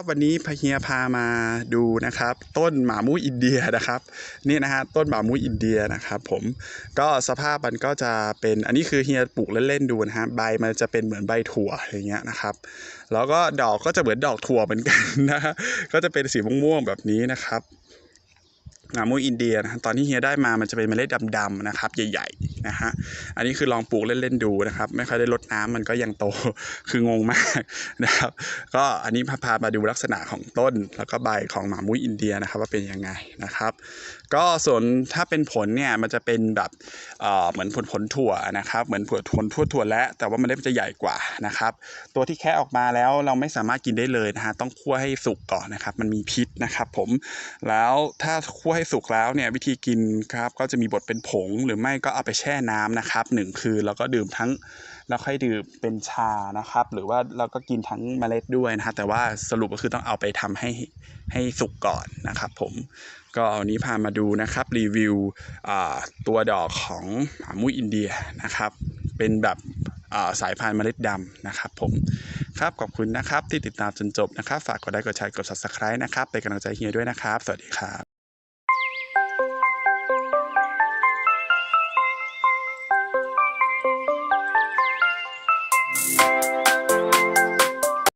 ครับวันนี้พเฮียพามาดูนะครับ ต้นหมามูอินเดียนะครับนี่นะฮะต้นหมามูอินเดียนะครับผมก็สภาพมันก็จะเป็นอันนี้คือเฮียปลูกเล่นๆดูนะฮะใบมันจะเป็นเหมือนใบถั่วอย่างเงี้ยนะครับ แล้วก็ดอกก็จะเหมือนดอกถั่วเหมือนกันนะฮะก็จะเป็นสีม่วงๆแบบนี้นะครับ หมามูอินเดียนะตอนที่เฮียได้มามันจะเป็นเมล็ดดำๆนะครับ ใหญ่ๆนะฮะอันนี้คือลองปลูกเล่นๆดูนะครับ ไม่ค่อยได้รดน้ำมันก็ยังโตคืองงมากนะครับ ก็อันนี้พาพามาดูลักษณะของต้น แล้วก็ใบของหมามุ้ยอินเดียนะครับ ว่าเป็นยังไงนะครับ ก็ส่วนถ้าเป็นผลเนี่ยมันจะเป็นแบบเอ่อเหมือนผลผลถั่วนะครับ เหมือนผลผลทั่วถั่วและ แต่ว่ามันได้จะใหญ่กว่านะครับ ตัวที่แค่ออกมาแล้วเราไม่สามารถกินได้เลยนะฮะต้องคั่วให้สุกก่อนนะครับ มันมีพิษนะครับ ผมแล้วถ้าคั่วให้สุกแล้วเนี่ยวิธีกินครับก็จะมีบทเป็นผงหรือไม่ก็เอาไปแช่น้ำนะครับหนึ่งคืนแล้วก็ดื่มทั้งแล้วค่อยดื่มเป็นชานะครับ หรือว่าเราก็กินทั้งเมล็ดด้วยนะฮะแต่ว่าสรุปก็คือต้องเอาไปทำให้ให้สุกก่อนนะครับผมก็วันนี้พามาดูนะครับรีวิวตัวดอกของหมามุ้ยอินเดียนะครับเป็นแบบาสายพันธุ์เมล็ดดำนะครับผมครับขอบคุณนะครับที่ติดตามจนจบนะครับ ฝากกดไลค์กดแชร์กด subscribe นะครับเป็นกำลังใจให้เฮียด้วยนะครับ สวัสดีครับ